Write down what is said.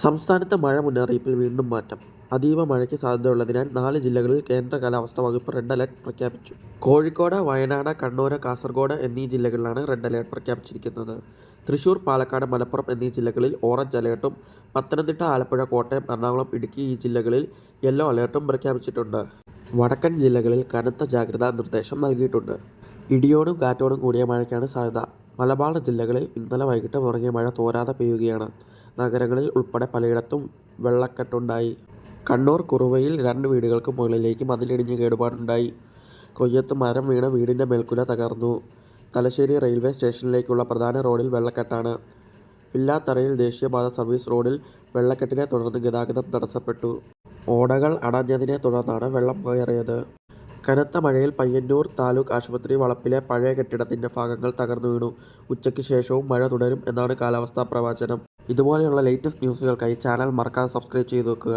സംസ്ഥാനത്ത് മഴ മുന്നറിയിപ്പിൽ വീണ്ടും മാറ്റം. അതീവ മഴയ്ക്ക് സാധ്യതയുള്ളതിനാൽ നാല് ജില്ലകളിൽ കേന്ദ്ര കാലാവസ്ഥാ വകുപ്പ് റെഡ് അലർട്ട് പ്രഖ്യാപിച്ചു. കോഴിക്കോട് വയനാട് കണ്ണൂർ കാസർഗോഡ് എന്നീ ജില്ലകളിലാണ് റെഡ് അലർട്ട് പ്രഖ്യാപിച്ചിരിക്കുന്നത്. തൃശൂർ പാലക്കാട് മലപ്പുറം എന്നീ ജില്ലകളിൽ ഓറഞ്ച് അലേർട്ടും പത്തനംതിട്ട ആലപ്പുഴ കോട്ടയം എറണാകുളം ഇടുക്കി ഈ ജില്ലകളിൽ യെല്ലോ അലേർട്ടും പ്രഖ്യാപിച്ചിട്ടുണ്ട്. വടക്കൻ ജില്ലകളിൽ കനത്ത ജാഗ്രതാ നിർദ്ദേശം നൽകിയിട്ടുണ്ട്. ഇടിയോടും കാറ്റോടും കൂടിയ മഴയ്ക്കാണ് സാധ്യത. മലബാർ ജില്ലകളിൽ ഇന്നലെ വൈകിട്ട് ഉറങ്ങിയ മഴ തോരാതെ പെയ്യുകയാണ്. നഗരങ്ങളിൽ ഉൾപ്പെടെ പലയിടത്തും വെള്ളക്കെട്ടുണ്ടായി. കണ്ണൂർ കുറുവയിൽ രണ്ട് വീടുകൾക്ക് മുകളിലേക്ക് മതിലിടിഞ്ഞ് കേടുപാടുണ്ടായി. കൊയ്യത്ത് മരം വീണ് വീടിന്റെ മേൽക്കുല തകർന്നു. തലശ്ശേരി റെയിൽവേ സ്റ്റേഷനിലേക്കുള്ള പ്രധാന റോഡിൽ വെള്ളക്കെട്ടാണ്. പില്ലാത്തറയിൽ ദേശീയപാത സർവീസ് റോഡിൽ വെള്ളക്കെട്ടിനെ തുടർന്ന് ഗതാഗതം തടസ്സപ്പെട്ടു. ഓടകൾ അടഞ്ഞതിനെ തുടർന്നാണ് വെള്ളം കയറിയത്. കനത്ത മഴയിൽ പയ്യന്നൂർ താലൂക്ക് ആശുപത്രി വളപ്പിലെ പഴയ കെട്ടിടത്തിന്റെ ഭാഗങ്ങൾ തകർന്നു വീണു. ഉച്ചയ്ക്ക് ശേഷവും മഴ തുടരും എന്നാണ് കാലാവസ്ഥാ പ്രവചനം. ഇതുപോലെയുള്ള ലേറ്റസ്റ്റ് ന്യൂസുകൾക്കായി ചാനൽ മറക്കാതെ സബ്സ്ക്രൈബ് ചെയ്തു വെക്കുക.